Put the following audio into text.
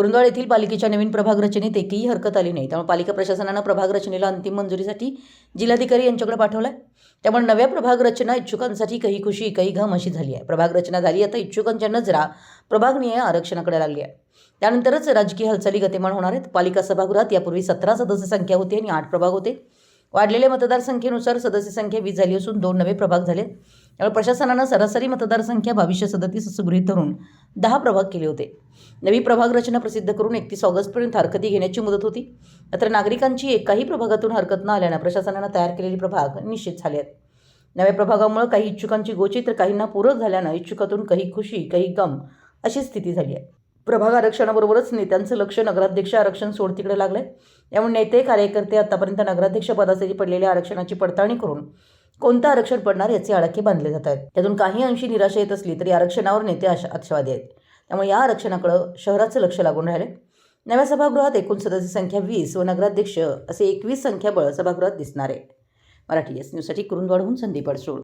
कुरुंदवाड येथील पालिकेच्या नवीन प्रभाग रचनेत एकही हरकत आली नाही. त्यामुळे पालिका प्रशासनानं प्रभाग रचनेला अंतिम मंजुरीसाठी जिल्हाधिकारी यांच्याकडे आहे त्यामुळे नव्या प्रभाग रचना इच्छुकांसाठी काही खुशी काही घम अशी झाली आहे. प्रभाग रचना झाली आता इच्छुकांच्या नजरा प्रभागनीय आरक्षणाकडे लागली आहे. त्यानंतरच राजकीय हालचाली गतिमान होणार आहेत. पालिका सभागृहात यापूर्वी सतरा सदस्य संख्या होती आणि आठ प्रभाग होते. वाढलेल्या मतदारसंख्येनुसार सदस्य संख्या वीस झाली असून दोन नवे प्रभाग झाले त्यामुळे प्रशासनानं सरासरी मतदारसंख्या बावीसशे सदतीस असं गृहीत धरून दहा प्रभाग केले होते. नवी प्रभाग रचना प्रसिद्ध करून एकतीस ऑगस्टपर्यंत हरकती घेण्याची मुदत होती. मात्र नागरिकांची एकाही प्रभागातून हरकत न आल्यानं प्रशासनानं तयार केलेले प्रभाग निश्चित झाले आहेत. नव्या प्रभागामुळे काही इच्छुकांची गोची तर काहींना पूरक झाल्यानं इच्छुकातून काही खुशी काही गम अशी स्थिती झाली आहे. प्रभाग आरक्षणाबरोबरच नेत्यांचं लक्ष नगराध्यक्ष आरक्षण सोडतीकडे आहे त्यामुळे नेते कार्यकर्ते आतापर्यंत नगराध्यक्ष पदासाठी पडलेल्या आरक्षणाची पडताळणी करून कोणतं आरक्षण पडणार याचे आडाखे बांधले जात आहेत. त्यातून काही अंशी निराशा येत असली तरी आरक्षणावर नेते आशा आशावादी आहेत. त्यामुळे या आरक्षणाकडं शहराचं लक्ष लागून राहिले. नव्या सभागृहात एकूण सदस्य संख्या वीस व नगराध्यक्ष असे एकवीस संख्याबळ सभागृहात दिसणार. आहे मराठी एस न्यूजसाठी कुरुंदवाडहून संदीप अडसूळ.